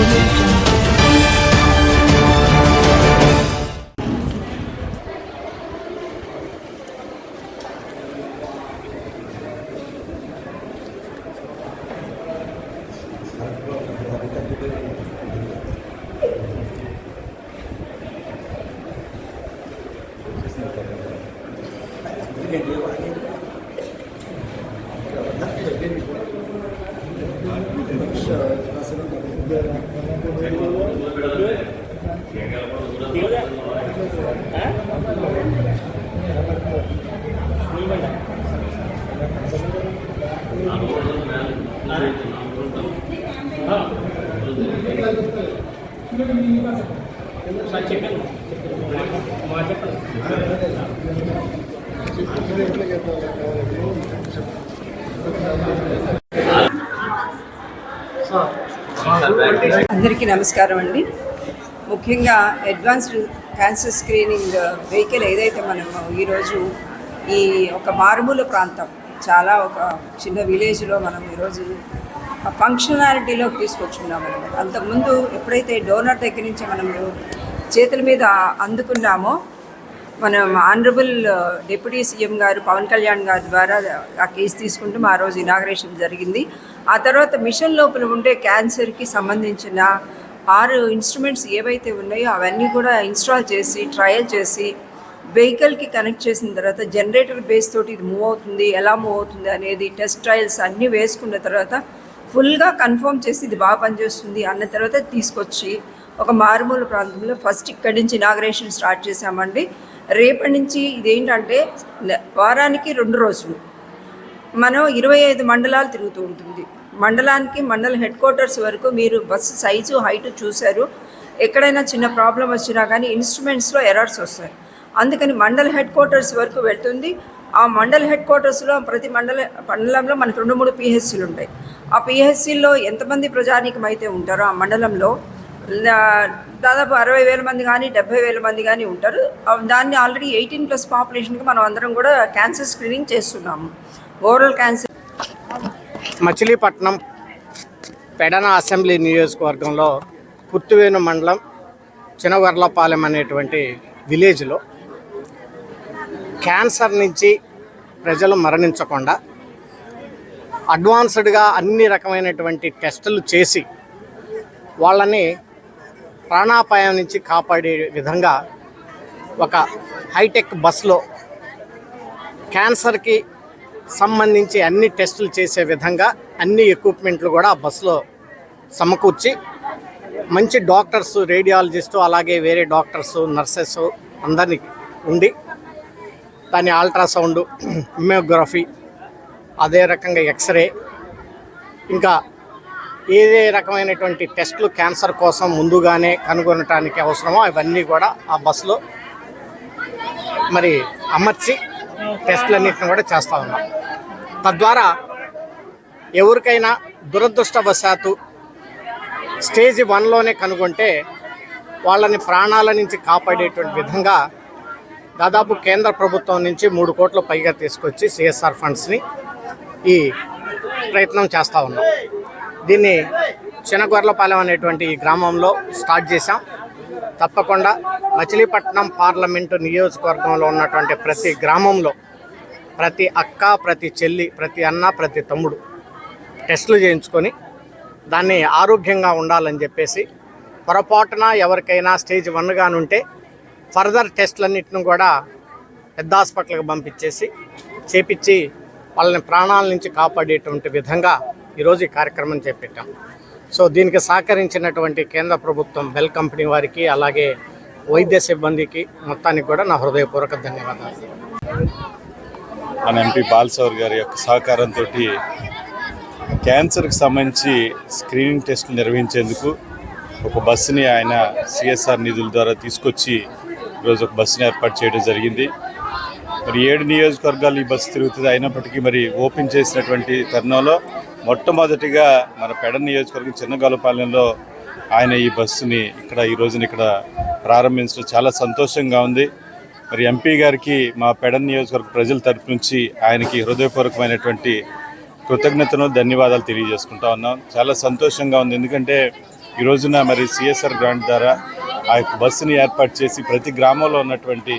Information. అందరికీ నమస్కారం అండి. ముఖ్యంగా అడ్వాన్స్డ్ క్యాన్సర్ స్క్రీనింగ్ వెహికల్ ఏదైతే మనం ఈరోజు ఈ ఒక మారుమూల ప్రాంతం చాలా ఒక చిన్న విలేజ్లో మనం ఈరోజు ఫంక్షనాలిటీలోకి తీసుకొచ్చుకున్నాం అనమాట అంతకుముందు ఎప్పుడైతే డోనర్ దగ్గర నుంచి మనము చేతుల మీద అందుకున్నామో మనం ఆనరబుల్ డిప్యూటీ సీఎం గారు పవన్ కళ్యాణ్ గారి ద్వారా ఆ కేసు తీసుకుంటూ ఆ రోజు ఇనాగ్రేషన్ జరిగింది. ఆ తర్వాత మిషన్ లోపల ఉండే క్యాన్సర్కి సంబంధించిన ఆరు ఇన్స్ట్రుమెంట్స్ ఏవైతే ఉన్నాయో అవన్నీ కూడా ఇన్స్టాల్ చేసి ట్రయల్ చేసి వెహికల్కి కనెక్ట్ చేసిన తర్వాత జనరేటర్ బేస్ తోటి ఇది మూవ్ అవుతుంది ఎలా మూవ్ అవుతుంది అనేది టెస్ట్ ట్రయల్స్ అన్నీ వేసుకున్న తర్వాత ఫుల్గా కన్ఫర్మ్ చేసి ఇది బాగా పనిచేస్తుంది అన్న తర్వాత తీసుకొచ్చి ఒక మారుమూల ప్రాంతంలో ఫస్ట్ ఇక్కడి నుంచి ఇనాగ్రేషన్ స్టార్ట్ చేశామండి. రేపటి నుంచి ఇదేంటంటే వారానికి రెండు రోజులు. మనం ఇరవై ఐదు మండలాలు తిరుగుతూ ఉంటుంది. మండలానికి మండల హెడ్ క్వార్టర్స్ వరకు మీరు బస్సు సైజు హైట్ చూశారు. ఎక్కడైనా చిన్న ప్రాబ్లం వచ్చినా కానీ ఇన్స్ట్రుమెంట్స్లో ఎర్రర్స్ వస్తాయి. అందుకని మండల హెడ్ క్వార్టర్స్ వరకు వెళ్తుంది. ఆ మండల హెడ్ క్వార్టర్స్లో ప్రతి మండల మండలంలో మనకు రెండు మూడు పిహెచ్సీలు ఉంటాయి. ఆ పిహెచ్సీల్లో ఎంతమంది ప్రజానీకం అయితే ఉంటారో ఆ మండలంలో దాదాపు అరవై వేల మంది కానీ డెబ్బై వేల మంది కానీ ఉంటారు. దాన్ని ఆల్రెడీ ఎయిటీన్ ప్లస్ పాపులేషన్కి మనం అందరం కూడా క్యాన్సర్ స్క్రీనింగ్ చేస్తున్నాము. Oral cancer Machilipatnam Pedana assembly నియోజకవర్గంలో పుత్తువేను మండలం చినవర్లపాలెం అనేటువంటి విలేజ్లో క్యాన్సర్ నుంచి ప్రజలు మరణించకుండా అడ్వాన్స్డ్గా అన్ని రకమైనటువంటి టెస్టులు చేసి వాళ్ళని ప్రాణాపాయం నుంచి కాపాడే విధంగా ఒక హైటెక్ బస్లో క్యాన్సర్కి సంబంధించి అన్ని టెస్టులు చేసే విధంగా అన్ని ఎక్విప్మెంట్లు కూడా ఆ బస్సులో సమకూర్చి మంచి డాక్టర్స్ రేడియాలజిస్టు అలాగే వేరే డాక్టర్స్ నర్సెస్ అందరినీ ఉండి దాని అల్ట్రాసౌండ్ ఇమ్యోగ్రఫీ అదే రకంగా ఎక్స్రే ఇంకా ఏదే రకమైనటువంటి టెస్టులు క్యాన్సర్ కోసం ముందుగానే కనుగొనటానికి అవసరమో అవన్నీ కూడా ఆ బస్సులో మరి అమర్చి టెస్టులన్నింటిని కూడా చేస్తూ ఉన్నాం. తద్వారా ఎవరికైనా దురదృష్టవశాత్తు స్టేజ్ వన్లోనే కనుగొంటే వాళ్ళని ప్రాణాల నుంచి కాపాడేటువంటి విధంగా దాదాపు కేంద్ర ప్రభుత్వం నుంచి మూడు కోట్ల పైగా తీసుకొచ్చి సిఎస్ఆర్ ఫండ్స్ని ఈ ప్రయత్నం చేస్తూ ఉన్నాం. దీన్ని చినగొర్లపాలెం అనేటువంటి ఈ గ్రామంలో స్టార్ట్ చేశాం. తప్పకుండా మచిలీపట్నం పార్లమెంటు నియోజకవర్గంలో ఉన్నటువంటి ప్రతి గ్రామంలో ప్రతి అక్క ప్రతి చెల్లి ప్రతి అన్న ప్రతి తమ్ముడు టెస్టులు చేయించుకొని దాన్ని ఆరోగ్యంగా ఉండాలని చెప్పేసి పొరపాటున ఎవరికైనా స్టేజ్ వన్ గానుంటే ఫర్దర్ టెస్టులన్నింటిని కూడా పెద్ద హాస్పిటల్కి పంపించేసి చేపించి వాళ్ళని ప్రాణాల నుంచి కాపాడేటువంటి విధంగా ఈరోజు ఈ కార్యక్రమం చేపట్టాం. సో దీనికి సహకరించినటువంటి కేంద్ర ప్రభుత్వం బెల్ కంపెనీ వారికి అలాగే వైద్య సిబ్బందికి మొత్తానికి కూడా నా హృదయపూర్వక ధన్యవాదాలు. మన ఎంపీ బాలసౌర్ గారి యొక్క సహకారంతో క్యాన్సర్కి సంబంధించి స్క్రీనింగ్ టెస్టులు నిర్వహించేందుకు ఒక బస్సుని ఆయన సిఎస్ఆర్ నిధుల ద్వారా తీసుకొచ్చి ఈరోజు ఒక బస్సుని ఏర్పాటు చేయడం జరిగింది. మరి ఏడు నియోజకవర్గాలు ఈ బస్సు తిరుగుతుంది. అయినప్పటికీ మరి ఓపెన్ చేసినటువంటి తరుణంలో మొట్టమొదటిగా మన పెడ నియోజకవర్గం చిన్నగాలపాలెంలో ఆయన ఈ బస్సుని ఇక్కడ ఈ రోజున ఇక్కడ ప్రారంభించడం చాలా సంతోషంగా ఉంది. మరి ఎంపీ గారికి మా పెడ నియోజకవర్గ ప్రజల తరపు నుంచి ఆయనకి హృదయపూర్వకమైనటువంటి కృతజ్ఞతను ధన్యవాదాలు తెలియజేసుకుంటా ఉన్నాం. చాలా సంతోషంగా ఉంది. ఎందుకంటే ఈ రోజున మరి సిఎస్ఆర్ గ్రాంట్ ద్వారా ఆ యొక్క బస్సుని ఏర్పాటు చేసి ప్రతి గ్రామంలో ఉన్నటువంటి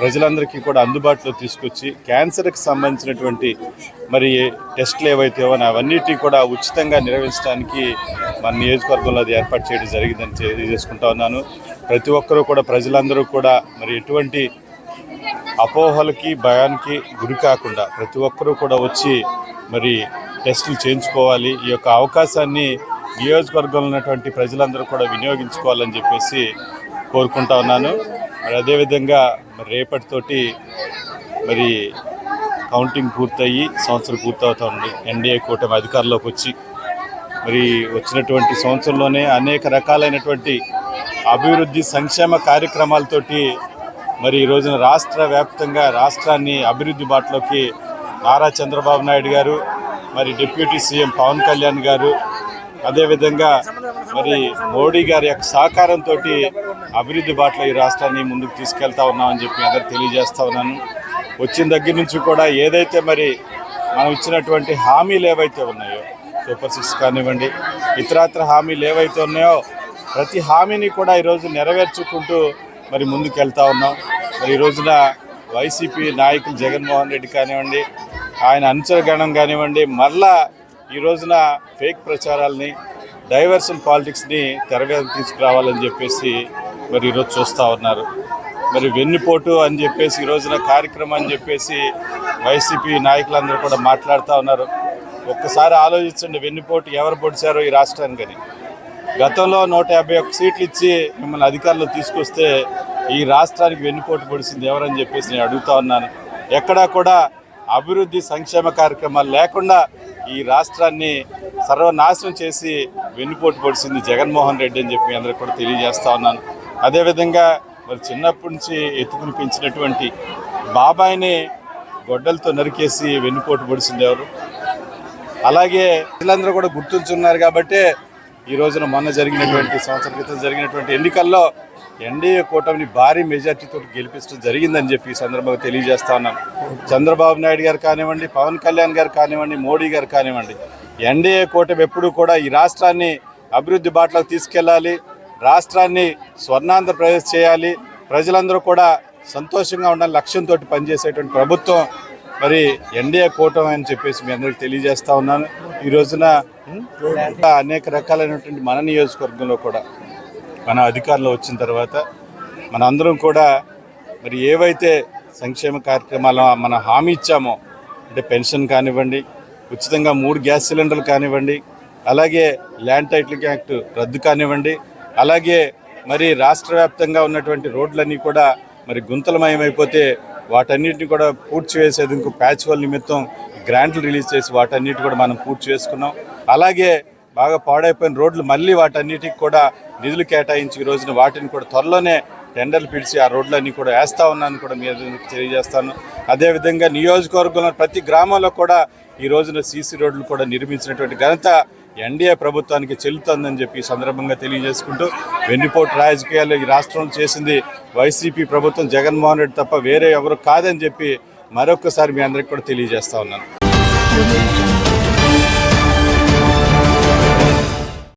ప్రజలందరికీ కూడా అందుబాటులో తీసుకొచ్చి క్యాన్సర్కి సంబంధించినటువంటి మరి టెస్టులు ఏవైతే ఉన్నాయో అవన్నిటి కూడా ఉచితంగా నిర్వహించడానికి మన నియోజకవర్గంలో అది ఏర్పాటు చేయడం జరిగిందని తెలియజేసుకుంటా ఉన్నాను. ప్రతి ఒక్కరూ కూడా ప్రజలందరూ కూడా మరి ఎటువంటి అపోహలకి భయానికి గురి కాకుండా ప్రతి ఒక్కరూ కూడా వచ్చి మరి టెస్టులు చేయించుకోవాలి. ఈ యొక్క అవకాశాన్ని నియోజకవర్గంలో ఉన్నటువంటి ప్రజలందరూ కూడా వినియోగించుకోవాలని చెప్పేసి కోరుకుంటా ఉన్నాను. మరి అదేవిధంగా మరి రేపటితోటి మరి కౌంటింగ్ పూర్తయ్యి సంవత్సరం పూర్తవుతా ఉంది ఎన్డీఏ కూటమి అధికారంలోకి వచ్చి మరి వచ్చినటువంటి సంవత్సరంలోనే అనేక రకాలైనటువంటి అభివృద్ధి సంక్షేమ కార్యక్రమాలతోటి మరి ఈ రోజున రాష్ట్ర వ్యాప్తంగా రాష్ట్రాన్ని అభివృద్ధి బాటలోకి నారా చంద్రబాబు నాయుడు గారు మరి డిప్యూటీ సీఎం పవన్ కళ్యాణ్ గారు అదేవిధంగా మరి మోడీ గారి యొక్క సహకారంతో అభివృద్ధి బాటలో ఈ రాష్ట్రాన్ని ముందుకు తీసుకెళ్తా ఉన్నామని చెప్పి అందరు తెలియజేస్తా ఉన్నాను. వచ్చిన దగ్గర నుంచి కూడా ఏదైతే మరి మనం ఇచ్చినటువంటి హామీలు ఏవైతే ఉన్నాయో సూపర్ సిక్స్ కానివ్వండి ఇతరాత్ర హామీలు ఏవైతే ఉన్నాయో ప్రతి హామీని కూడా ఈరోజు నెరవేర్చుకుంటూ మరి ముందుకు వెళ్తా ఉన్నాం. మరి ఈ రోజున వైసీపీ నాయకులు జగన్మోహన్ రెడ్డి కానివ్వండి ఆయన అనుచరగణం కానివ్వండి మళ్ళా ఈ రోజున ఫేక్ ప్రచారాలని డైవర్షన్ పాలిటిక్స్ని తెర తీసుకురావాలని చెప్పేసి మరి ఈరోజు చూస్తూ ఉన్నారు. మరి వెన్నుపోటు అని చెప్పేసి ఈ రోజున కార్యక్రమం అని చెప్పేసి వైసీపీ నాయకులందరూ కూడా మాట్లాడుతూ ఉన్నారు. ఒక్కసారి ఆలోచించండి వెన్నుపోటు ఎవరు పొడిచారో ఈ రాష్ట్రానికని. గతంలో నూట యాభై ఒక్క సీట్లు ఇచ్చి మిమ్మల్ని అధికారంలో తీసుకొస్తే ఈ రాష్ట్రానికి వెన్నుపోటు పొడిచింది ఎవరని చెప్పేసి నేను అడుగుతా ఉన్నాను. ఎక్కడా కూడా అభివృద్ధి సంక్షేమ కార్యక్రమాలు లేకుండా ఈ రాష్ట్రాన్ని సర్వనాశనం చేసి వెన్నుపోటు పొడిచింది జగన్మోహన్ రెడ్డి అని చెప్పి అందరికి కూడా తెలియజేస్తా ఉన్నాను. అదేవిధంగా మరి చిన్నప్పటి నుంచి ఎత్తుకుని పెంచినటువంటి బాబాయిని గొడ్డలతో నరికేసి వెన్నుపోటు పొడిచింది ఎవరు? అలాగే ప్రజలందరూ కూడా గుర్తుంచున్నారు కాబట్టి ఈ రోజున మొన్న జరిగినటువంటి సంవత్సరం క్రితం జరిగినటువంటి ఎన్నికల్లో ఎన్డీఏ కూటమిని భారీ మెజార్టీతో గెలిపించడం జరిగిందని చెప్పి ఈ సందర్భంగా తెలియజేస్తా ఉన్నాం చంద్రబాబు నాయుడు గారు కానివ్వండి పవన్ కళ్యాణ్ గారు కానివ్వండి మోడీ గారు కానివ్వండి ఎన్డీఏ కూటమి ఎప్పుడూ కూడా ఈ రాష్ట్రాన్ని అభివృద్ధి బాటలోకి తీసుకెళ్ళాలి రాష్ట్రాన్ని స్వర్ణాంధ్రప్రదేశ్ చేయాలి ప్రజలందరూ కూడా సంతోషంగా ఉండాలని లక్ష్యంతో పనిచేసేటువంటి ప్రభుత్వం మరి ఎన్డీఏ కూటమి అని చెప్పేసి మీ అందరికి తెలియజేస్తా ఉన్నాను. ఈ రోజున అనేక రకాలైనటువంటి మన నియోజకవర్గంలో కూడా మన అధికారంలో వచ్చిన తర్వాత మనందరం కూడా మరి ఏవైతే సంక్షేమ కార్యక్రమాలు మన హామీ ఇచ్చామో అంటే పెన్షన్ కానివ్వండి ఉచితంగా మూడు గ్యాస్ సిలిండర్లు కానివ్వండి అలాగే ల్యాండ్ టైటిల్ యాక్ట్ రద్దు కానివ్వండి అలాగే మరి రాష్ట్ర వ్యాప్తంగా ఉన్నటువంటి రోడ్లన్నీ కూడా మరి గుంతలమయమైపోతే వాటన్నిటిని కూడా పూర్తి చేసేందుకు ప్యాచ్ హోల్ నిమిత్తం గ్రాంట్లు రిలీజ్ చేసి వాటన్నిటి కూడా మనం పూర్తి చేసుకున్నాం అలాగే బాగా పాడైపోయిన రోడ్లు మళ్ళీ వాటన్నిటికి కూడా నిధులు కేటాయించి ఈ రోజున వాటిని కూడా త్వరలోనే టెండర్లు పిలిచి ఆ రోడ్లన్నీ కూడా వేస్తా ఉన్నాను కూడా మీ తెలియజేస్తాను. అదేవిధంగా నియోజకవర్గంలో ప్రతి గ్రామంలో కూడా ఈ రోజున సీసీ రోడ్లు కూడా నిర్మించినటువంటి ఘనత ఎన్డీఏ ప్రభుత్వానికి చెల్లుతుందని చెప్పి సందర్భంగా తెలియజేసుకుంటూ వెన్నుపోటు రాజకీయాలు ఈ రాష్ట్రంలో చేసింది వైసీపీ ప్రభుత్వం జగన్మోహన్ రెడ్డి తప్ప వేరే ఎవరు కాదని చెప్పి మరొకసారి మీ అందరికి కూడా తెలియజేస్తా ఉన్నాను.